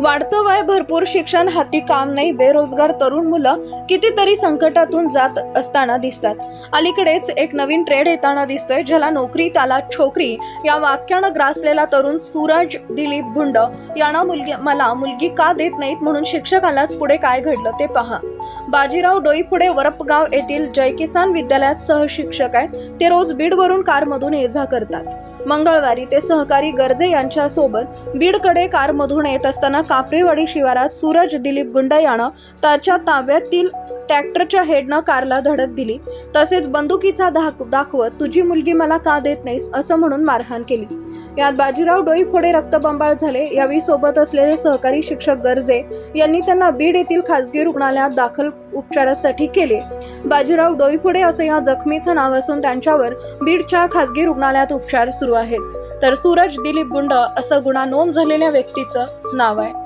वाढतं वय भरपूर शिक्षण हाती काम नाही बेरोजगार तरुण मुलं कितीतरी संकटातून जात असताना दिसतात. अलीकडेच एक नवीन ट्रेड येताना दिसतोय ज्याला नोकरी त्याला छोकरी या वाक्यानं ग्रासलेला तरुण सूरज दिलीप भुंड. यांना मुलगी मला मुलगी का देत नाहीत म्हणून शिक्षकालाच पुढे काय घडलं ते पहा. बाजीराव डोईपुढे वरपगाव येथील जय किसान विद्यालयात सहशिक्षक आहेत. ते रोज बीडवरून कारमधून ये जा करतात. मंगळवारी ते सहकारी गर्जे यांच्यासोबत बीडकडे कारमधून येत असताना कापरेवाडी शिवारात सूरज दिलीप गुंडा यानं त्याच्या ताब्यातील ट्रॅक्टरच्या हेडनं कारला धडक दिली. तसेच बंदुकीचा धाक दाखवत तुझी मुलगी मला का देत नाहीस? असं म्हणून मारहाण केली. यात बाजीराव डोईफोडे रक्तबंबाळ झाले. यावेळी सोबत असलेले सहकारी शिक्षक गर्जे यांनी त्यांना बीड येथील खासगी रुग्णालयात दाखल उपचारासाठी केले. बाजीराव डोईफोडे असं या जखमीचं नाव असून त्यांच्यावर बीडच्या खासगी रुग्णालयात उपचार सुरू आहेत. तर सूरज दिलीप गुंड असं गुन्हा नोंद झालेल्या व्यक्तीचं नाव आहे.